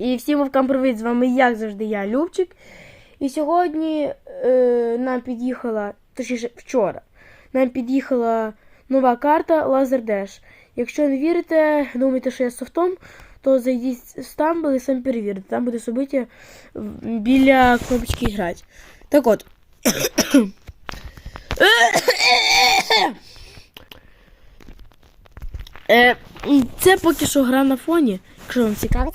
І всім вовкам привіт! З вами як завжди я, Любчик. І сьогодні е, нам під'їхала, точніше вчора, нам під'їхала нова карта Лазердеш. Якщо не вірите, думаєте, що я софтом, то зайдіть в Stumble і самі перевірте. Там буде собиття біля кнопочки грати. Так от. Е, це поки що гра на фоні, якщо вам цікаво.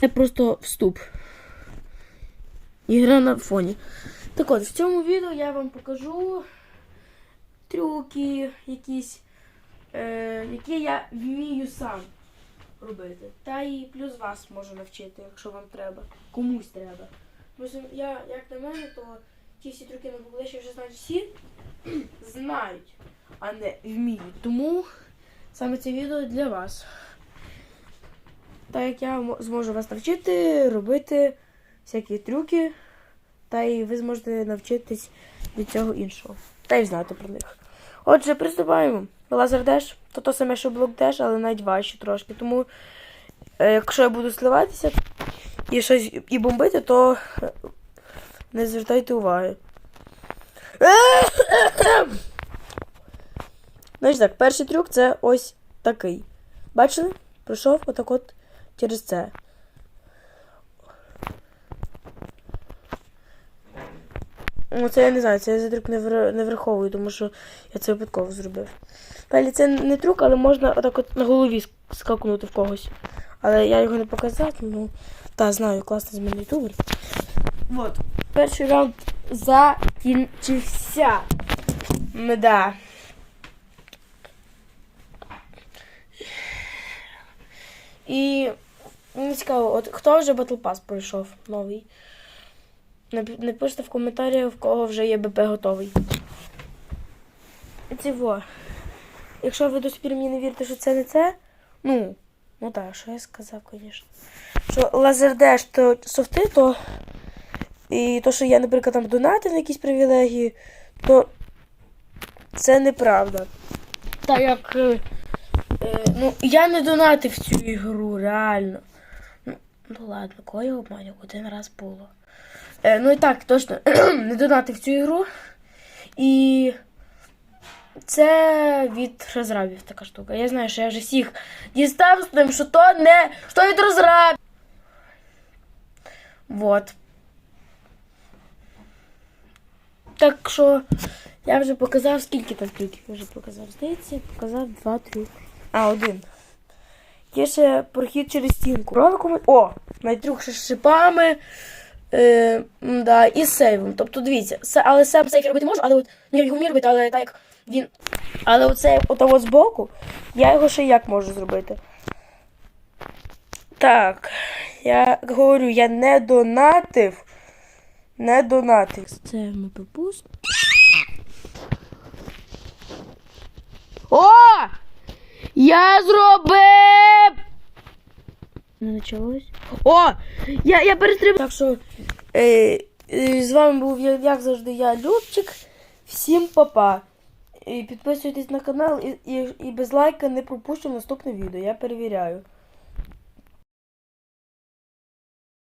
Це просто вступ. І гра на фоні. Так от, в цьому відео я вам покажу трюки якісь, е, які я вмію сам робити. Та і плюс вас можу навчити, якщо вам треба. Комусь треба. Просто я, як на мене, то ті всі трюки на Бублеші вже знають всі знають, а не вміють. Тому саме це відео для вас. Так як я зможу вас навчити робити всякі трюки, та і ви зможете навчитись від цього іншого. Та й знати про них. Отже, приступаємо. Лазер Деш, то то саме, що блок Деш, але навіть важче трошки. Тому, е, якщо я буду сливатися і щось і бомбити, то е, не звертайте уваги. Значить так, перший трюк це ось такий. Бачили? Пройшов отак от через це. Ну, це я не знаю, це я за трюк не, вр... не враховую, тому що я це випадково зробив. Далі це не трюк, але можна отак от на голові скакнути в когось. Але я його не показав, ну. Та, знаю, класно з мене ютубер. Вот. Перший раунд закінчився. Мда. І мені цікаво, от хто вже Battle Pass пройшов новий? Нап- Напишіть в коментарях, в кого вже є БП готовий. Цього. Якщо ви до сих пір мені не вірите, що це не це, ну, ну так, що я сказав, звісно. Що лазердеш то софти, то. І то, що я, наприклад, там донатив на якісь привілегії, то це неправда. Так як. е, е, ну, я не донатив цю ігру, реально. Ну, ладно, кого я обманював, один раз було. Е, ну і так, точно, не донатив цю ігру. І це від розрабів така штука. Я знаю, що я вже всіх дістав з тим, що то не що від розрабів. Вот. Так що я вже показав, скільки там трюків вже показав. Здається, показав два трюки. А, один. Є ще прохід через стінку. Роликом. О! Навіть ще шипами. Е, да, і сейвом. Тобто, дивіться, се- але сам сейф робити можу, але от не його вмію робити, але так як він. Але оцей от от збоку, я його ще як можу зробити. Так, я говорю, я не донатив. Не донатив. Це ми пропустимо. О! Я зробив! Не почалось. О! Я, я перестрибав. Так що е, е, з вами був я- як завжди я, Любчик. Всім папа. І підписуйтесь на канал і, і, і без лайка не пропущу наступне відео. Я перевіряю.